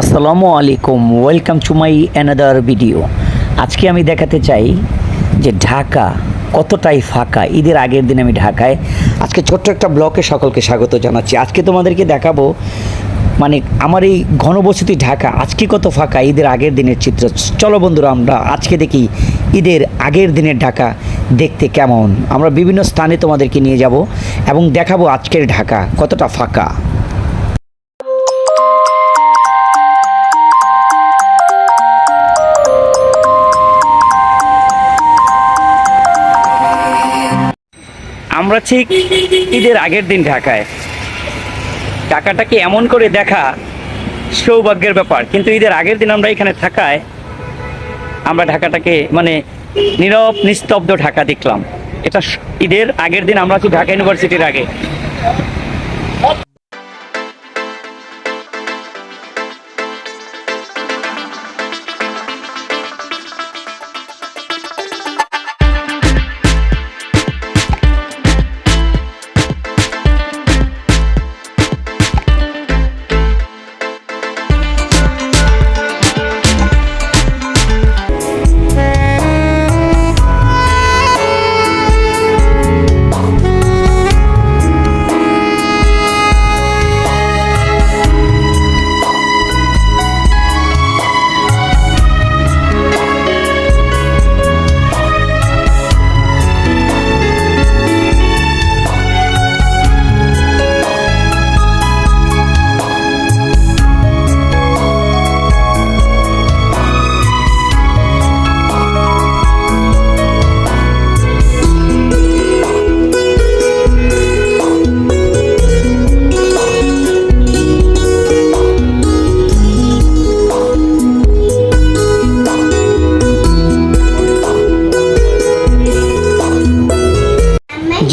আসসালামু আলাইকুম welcome to my another video আজকে আমি দেখাতে চাই যে ঢাকা কতটাই ফাঁকা। ঈদের আগের দিন আমি ঢাকায়। আজকে ছোট্ট একটা ব্লকে সকলকে স্বাগত জানাচ্ছি। আজকে তোমাদেরকে দেখাবো মানে আমার এই ঘনবসতি ঢাকা আজকে কত ফাঁকা ঈদের আগের দিনের চিত্র। চলো বন্ধুরা, আমরা আজকে দেখি ঈদের আগের দিনের ঢাকা দেখতে কেমন। আমরা বিভিন্ন স্থানে তোমাদেরকে নিয়ে যাব এবং দেখাবো আজকের ঢাকা কতটা ফাঁকা। আমরা ঠিক ঈদের আগের দিন ঢাকায়। টাকাটাকে এমন করে দেখা সৌভাগ্যের ব্যাপার? কিন্তু ঈদের আগের দিন আমরা এখানে থাকায় আমরা ঢাকাটাকে মানে নীরব, নিস্তব্ধ ঢাকা দেখলাম। এটা ঈদের আগের দিন আমরা আছি ঢাকা ইউনিভার্সিটির আগে।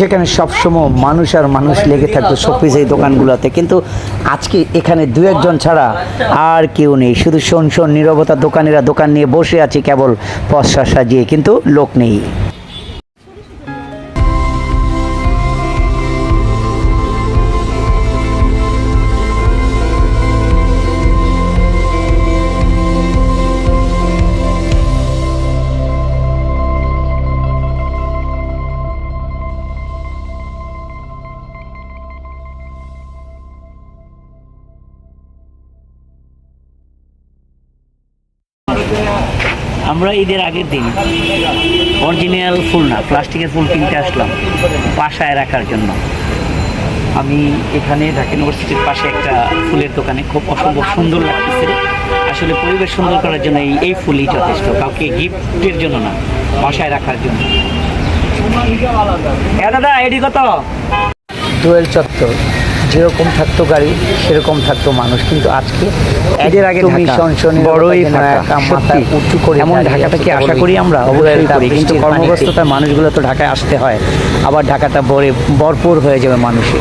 যেখানে সবসময় মানুষ আর মানুষ লেগে থাকতো শোপিস এই দোকানগুলোতে। কিন্তু আজকে এখানে দু একজন ছাড়া আর কেউ নেই। শুধু শোন শোন, নিরবতা দোকানিরা দোকান নিয়ে বসে আছে কেবল পশ্চা সাজিয়ে, কিন্তু লোক নেই। আমরা ঈদের আগের দিন অরিজিনাল ফুল না, প্লাস্টিকের ফুল কিনতে আসলাম বাসায় রাখার জন্য। আমি এখানে ঢাকা ইউনিভার্সিটির পাশে একটা ফুলের দোকানে খুব অসম্ভব সুন্দর লাগতেছে। আসলে পরিবেশ সুন্দর করার জন্য এই এই ফুলই যথেষ্ট, কাউকে গিফটের জন্য না, বাসায় রাখার জন্য। হ্যাঁ দাদা এডি কত? দোয়েল চত্বর। যেরকম থাকতো গাড়ি সেরকম থাকতো মানুষ। কিন্তু আজকে এদের আগে ঢাকা। বড়ই মাথা উঁচু করে এমন ঢাকাটাকে আশা করি আমরা? অবশ্যই করি কিন্তু কর্মব্যস্ততার মানুষগুলো তো ঢাকায় আসতে হয় আবার ঢাকাটা ভরে ভরপুর হয়ে যাবে মানুষে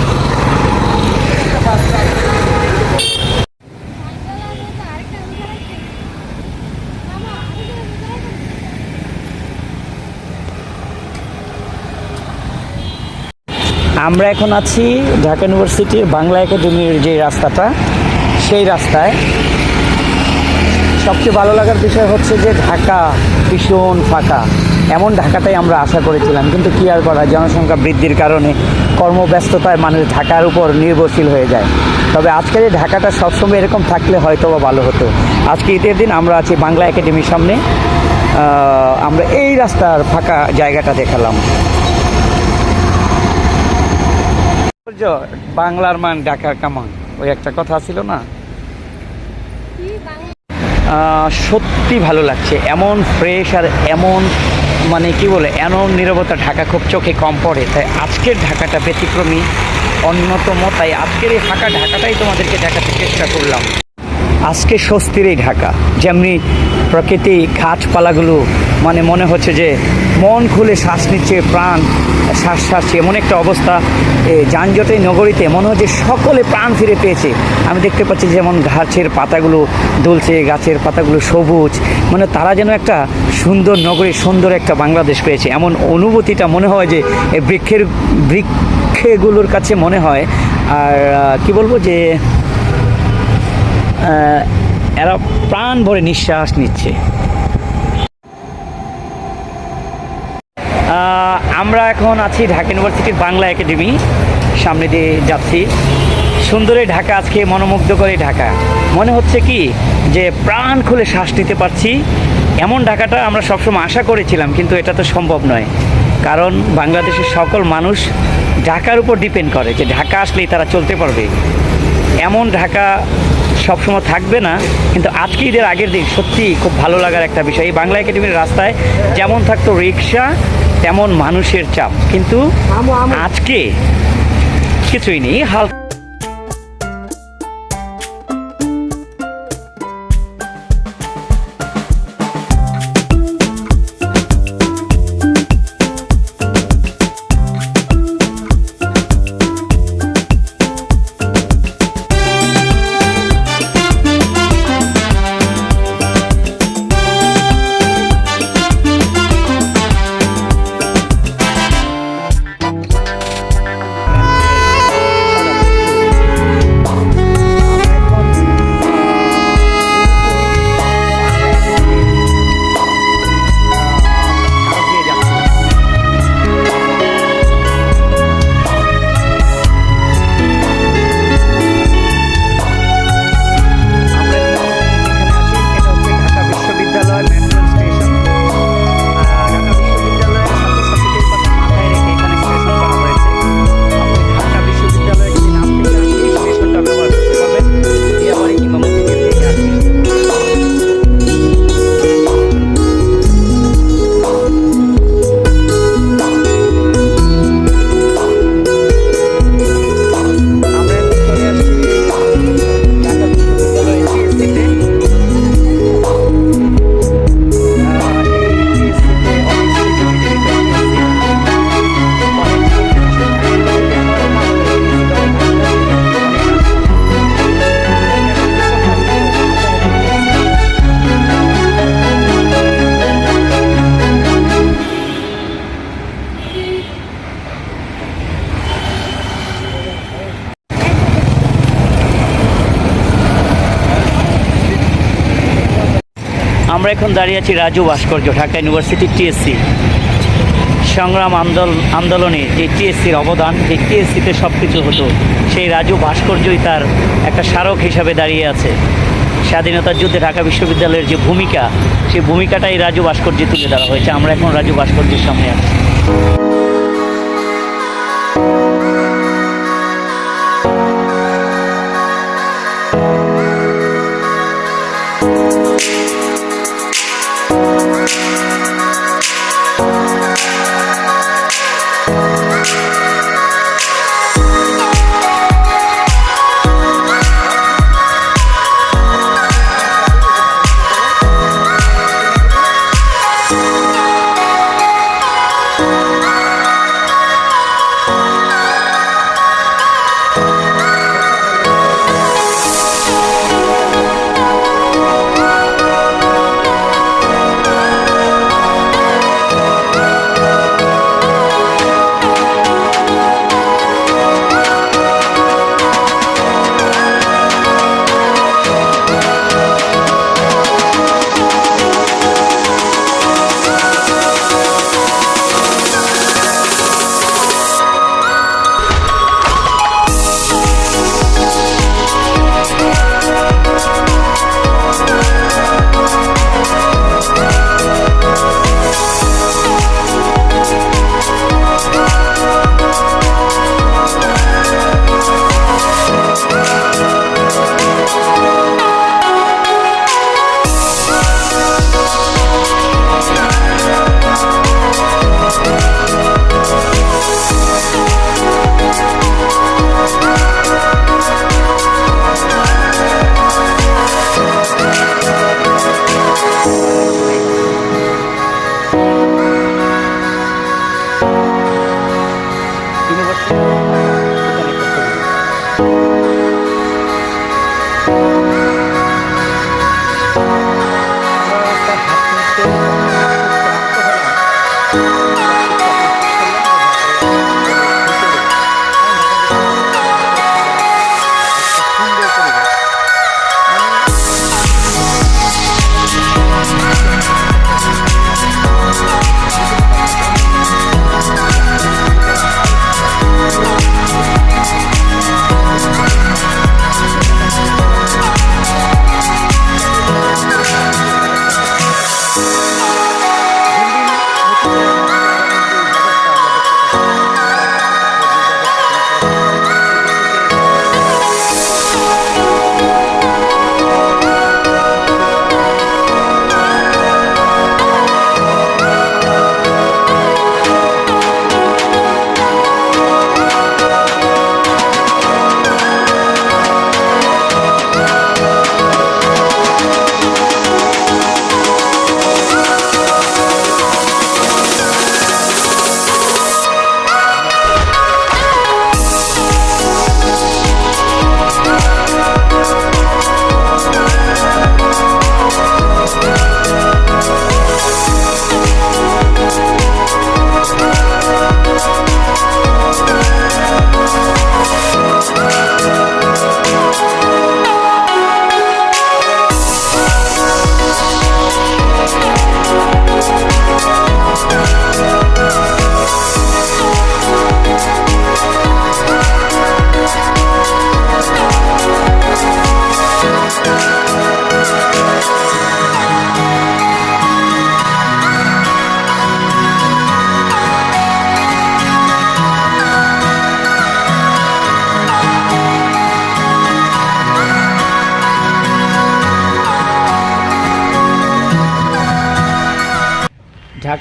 আমরা এখন আছি ঢাকা ইউনিভার্সিটির বাংলা একাডেমির যে রাস্তাটা, সেই রাস্তায়। সবচেয়ে ভালো লাগার বিষয় হচ্ছে যে ঢাকা ভীষণ ফাঁকা। এমন ঢাকাটাই আমরা আশা করেছিলাম, কিন্তু কী আর করা, জনসংখ্যা বৃদ্ধির কারণে কর্মব্যস্ততায় মানুষ ঢাকার উপর নির্ভরশীল হয়ে যায়। তবে আজকের এই ঢাকাটা সবসময় এরকম থাকলে হয়তো বা ভালো হতো। আজকে ঈদের দিন আমরা আছি বাংলা একাডেমির সামনে। আমরা এই রাস্তার ফাঁকা জায়গাটা দেখালাম। বাংলার মান ঢাকার কামান? ওই একটা কথা ছিল না? সত্যি ভালো লাগছে। এমন ফ্রেশ আর এমন মানে কি বলে এমন নিরবতা ঢাকা খুব চোখে কম পড়ে। তাই আজকের ঢাকাটা ব্যতিক্রমী অন্যতম। তাই আজকের এই ফাঁকা ঢাকাটাই তোমাদেরকে দেখাতে চেষ্টা করলাম। আজকে স্বস্তির এই ঢাকা। যেমনি প্রকৃতি গাছপালাগুলো মানে মনে হচ্ছে যে মন খুলে শ্বাস নিচ্ছে, প্রাণ শ্বাস ছাড়ছে। এমন একটা অবস্থা যানজটের নগরীতে মনে হচ্ছে সকলে প্রাণ ফিরে পেয়েছে। আমি দেখতে পাচ্ছি যেমন গাছের পাতাগুলো দুলছে, গাছের পাতাগুলো সবুজ। মানে তারা যেন একটা সুন্দর নগরী সুন্দর একটা বাংলাদেশ পেয়েছে। এমন অনুভূতিটা মনে হয় যে বৃক্ষের, বৃক্ষেগুলোর কাছে মনে হয়। আর কি বলব যে এরা প্রাণ ভরে নিঃশ্বাস নিচ্ছে। আমরা এখন আছি ঢাকা ইউনিভার্সিটির বাংলা একাডেমি। সামনে দিয়ে যাচ্ছি। সুন্দরী ঢাকা আজকে মনোমুগ্ধ করে ঢাকা। মনে হচ্ছে কি যে প্রাণ খুলে শ্বাস নিতে পারছি। এমন ঢাকাটা আমরা সবসময় আশা করেছিলাম, কিন্তু এটা তো সম্ভব নয়। কারণ বাংলাদেশের সকল মানুষ ঢাকার উপর ডিপেন্ড করে যে ঢাকা আসলেই তারা চলতে পারবে। এমন ঢাকা সবসময় থাকবে না, কিন্তু আজকে ঈদের আগের দিন সত্যি খুব ভালো লাগার একটা বিষয়। এই বাংলা একাডেমির রাস্তায় যেমন থাকতো রিক্সা তেমন মানুষের চাপ কিন্তু আজকে কিছুই নেই হাল এখন দাঁড়িয়ে আছি রাজু ভাস্কর্য, ঢাকা ইউনিভার্সিটি টিএসসি। সংগ্রাম আন্দোলন আন্দোলনে যে টিএসসির অবদান, যে টিএসসিতে সব কিছু হতো, সেই রাজু ভাস্কর্যই তার একটা স্মারক হিসাবে দাঁড়িয়ে আছে। স্বাধীনতার যুদ্ধে ঢাকা বিশ্ববিদ্যালয়ের যে ভূমিকা, সেই ভূমিকাটাই রাজু ভাস্কর্যে তুলে ধরা হয়েছে। আমরা এখন রাজু ভাস্কর্যের সামনে আছি।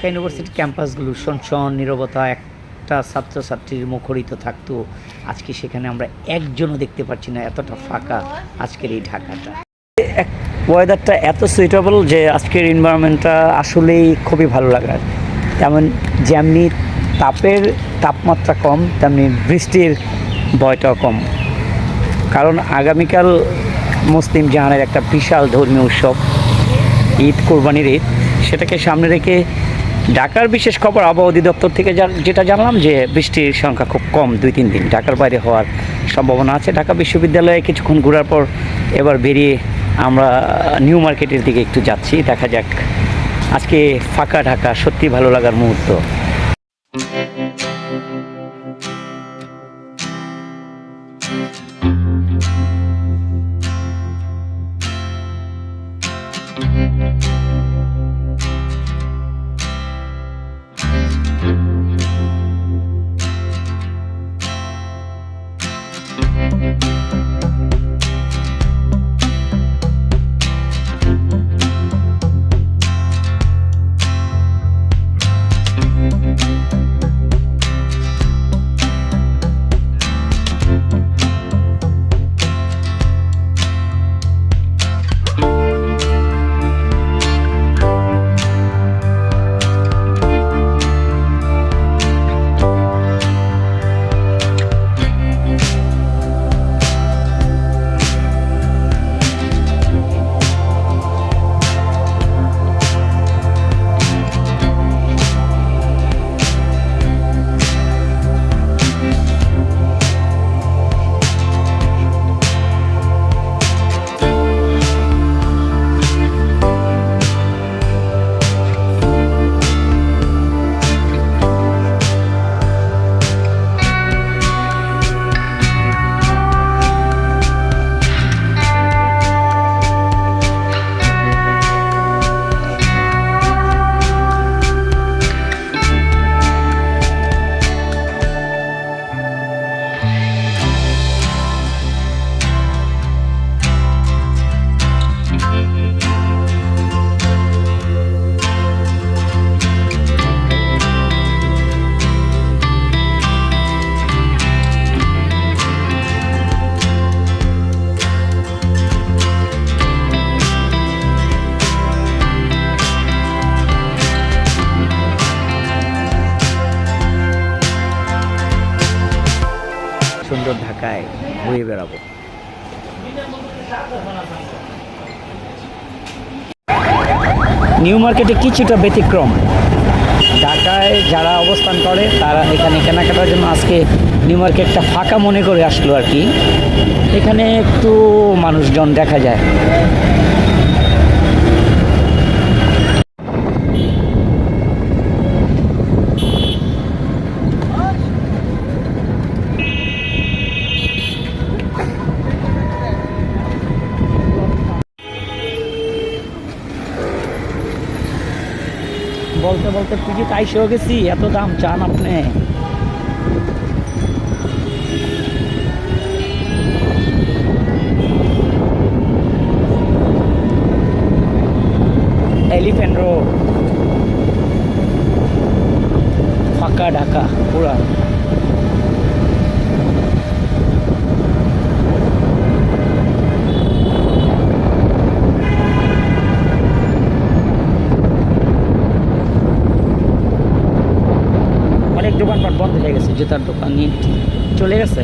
ঢাকা ইউনিভার্সিটি ক্যাম্পাসগুলো সনসন নিরবতা, একটা ছাত্রছাত্রীর মুখরিত থাকতো। আজকে সেখানে আমরা একজনও দেখতে পাচ্ছি না, এতটা ফাঁকা আজকের এই ঢাকাটা। ওয়েদারটা এত সুইটেবল যে আজকের এনভায়রনমেন্টটা আসলেই খুবই ভালো লাগার। তেমন যেমনি তাপের তাপমাত্রা কম, তেমনি বৃষ্টির ভয়টাও কম। কারণ আগামীকাল মুসলিম জাহানের একটা বিশাল ধর্মীয় উৎসব, ঈদ, কোরবানির ঈদ। সেটাকে সামনে রেখে ঢাকার বিশেষ খবর আবহাওয়া অধিদপ্তর থেকে যেটা জানলাম যে বৃষ্টির সংখ্যা খুব কম, দুই তিন দিন। ঢাকার বাইরে হওয়ার সম্ভাবনা আছে। ঢাকা বিশ্ববিদ্যালয়ে কিছুক্ষণ ঘোরার পর এবার বেরিয়ে আমরা নিউ মার্কেটের দিকে একটু যাচ্ছি। দেখা যাক আজকে ফাঁকা ঢাকা, সত্যি ভালো লাগার মুহূর্ত। নিউ মার্কেটে কিছুটা ব্যতিক্রম। ঢাকায় যারা অবস্থান করে, তারা এখানে কেনাকাটার জন্য আজকে নিউ মার্কেটটা ফাঁকা মনে করে আসলো আর কি। এখানে একটু মানুষজন দেখা যায়। বলতে পুজো তাইশেও গেছি এত দাম চান আপনি? জুতার দোকানি চলে গেছে।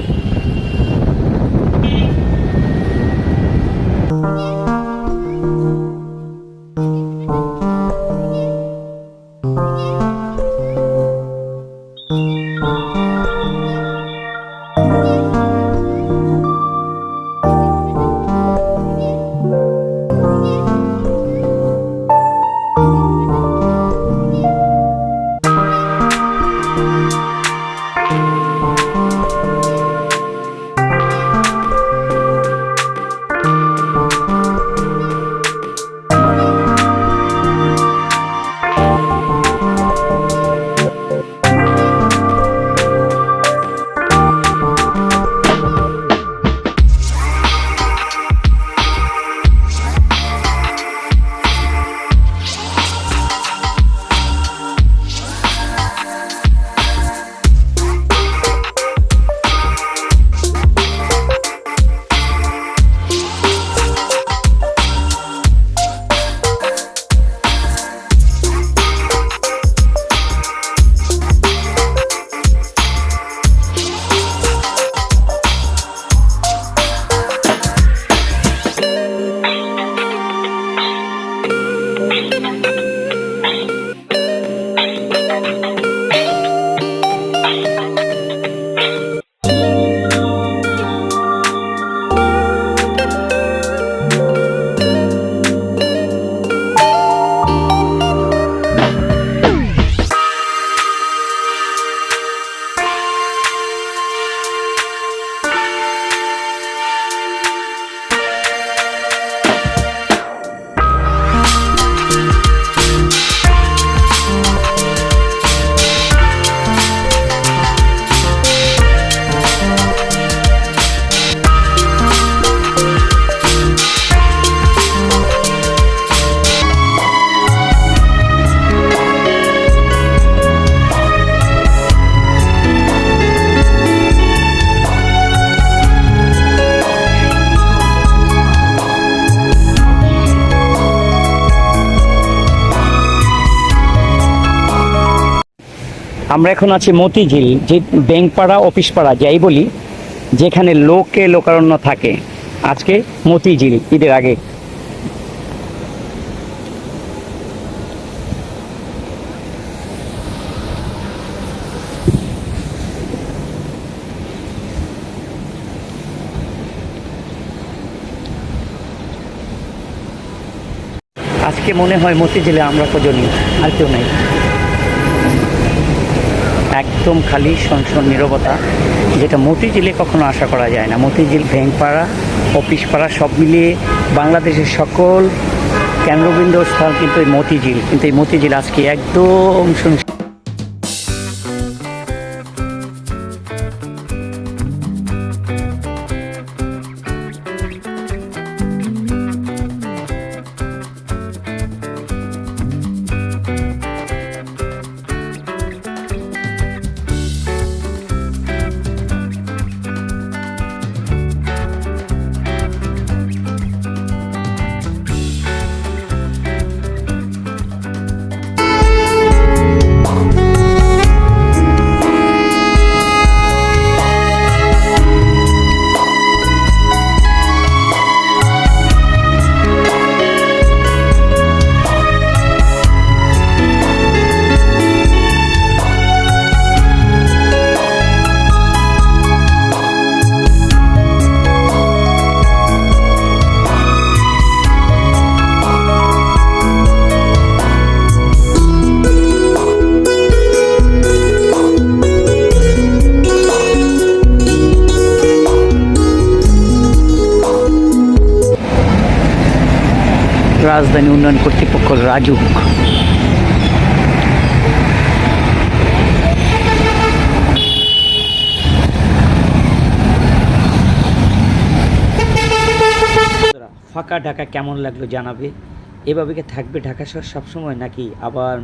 আমরা এখন আছি মতিঝিল, যে ব্যাংকপাড়া অফিস পাড়া যাই বলি, যেখানে লোকে লোকারণ্য থাকে। আজকে মতিঝিল, ঈদের আগে। আজকে মনে হয় মতিঝিলে আমরা কজনই আর কেউ নাই। একদম খালি সনসন নিরবতা, যেটা মতিঝিলে কখনো আশা করা যায় না। মতিঝিল ভেঙপাড়া অফিস পাড়া সব মিলিয়ে বাংলাদেশের সকল কেন্দ্রবিন্দু স্থান কিন্তু এই মতিঝিল। কিন্তু এই মতিঝিল আজকে একদম শুনশান রাজধানী উন্নয়ন কর্তৃপক্ষ রাজুক ফাঁকা ঢাকা কেমন লাগল জানাবে? এভাবে কি থাকবে ঢাকা শহর সবসময় নাকি আবার